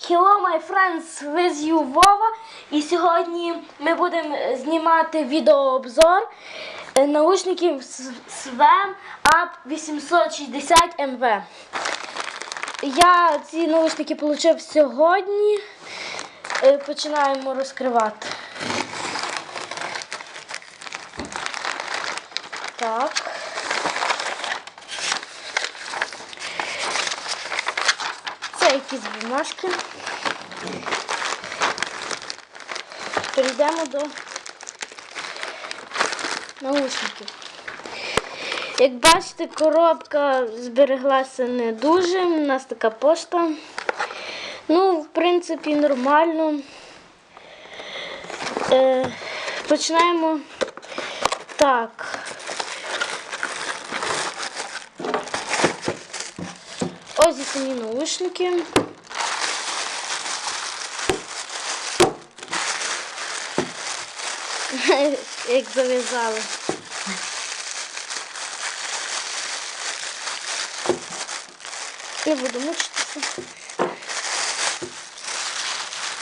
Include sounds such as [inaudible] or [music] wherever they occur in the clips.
Hello, my friends, with you Вова. І сьогодні ми будемо знімати відеообзор е, наушників SWAM Up 860 MV. Я ці наушники отримав сьогодні. Е, Починаємо розкривати. Так. Це якісь бумажки. Перейдемо до наушників. Як бачите, коробка збереглася не дуже. У нас така пошта. Ну, в принципі, нормально. Е, починаємо так. Ось і самі наушники. Як [laughs] зав'язали. Не буду мучитися.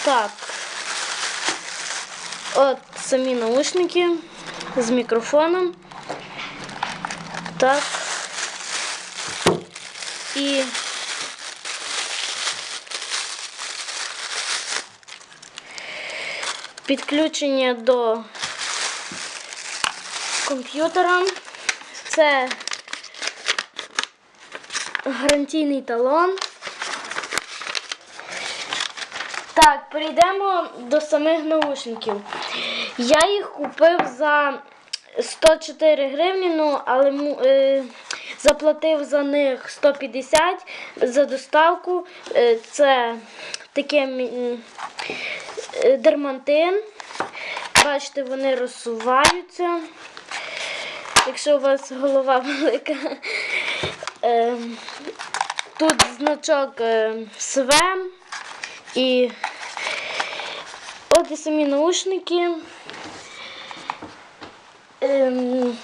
Так. От самі наушники з мікрофоном. Так. І підключення до комп'ютера. Це гарантійний талон. Так, перейдемо до самих наушників. Я їх купив за 104 гривні, ну, але е, заплатив за них 150 за доставку. Е, це таке е, дермантин. Бачите, вони розсуваються. Якщо у вас голова [laughs] велика. Е, тут значок е, СВЕМ і от і самі наушники. Ем,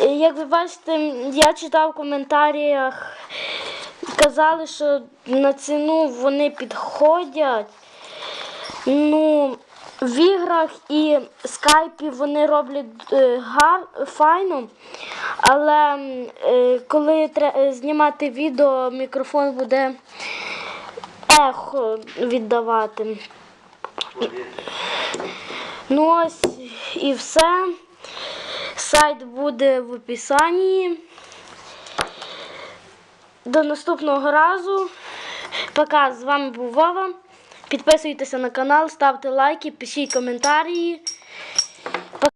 Як ви бачите, я читав в коментарях, казали, що на ціну вони підходять. Ну, в іграх і скайпі вони роблять е, гар, файно, але е, коли тре- е, знімати відео, мікрофон буде ехо віддавати. Ну ось і все. Сайт буде в описанні. До наступного разу. Пока з вами був Вова. Підписуйтеся на канал, ставте лайки, пишіть коментарі.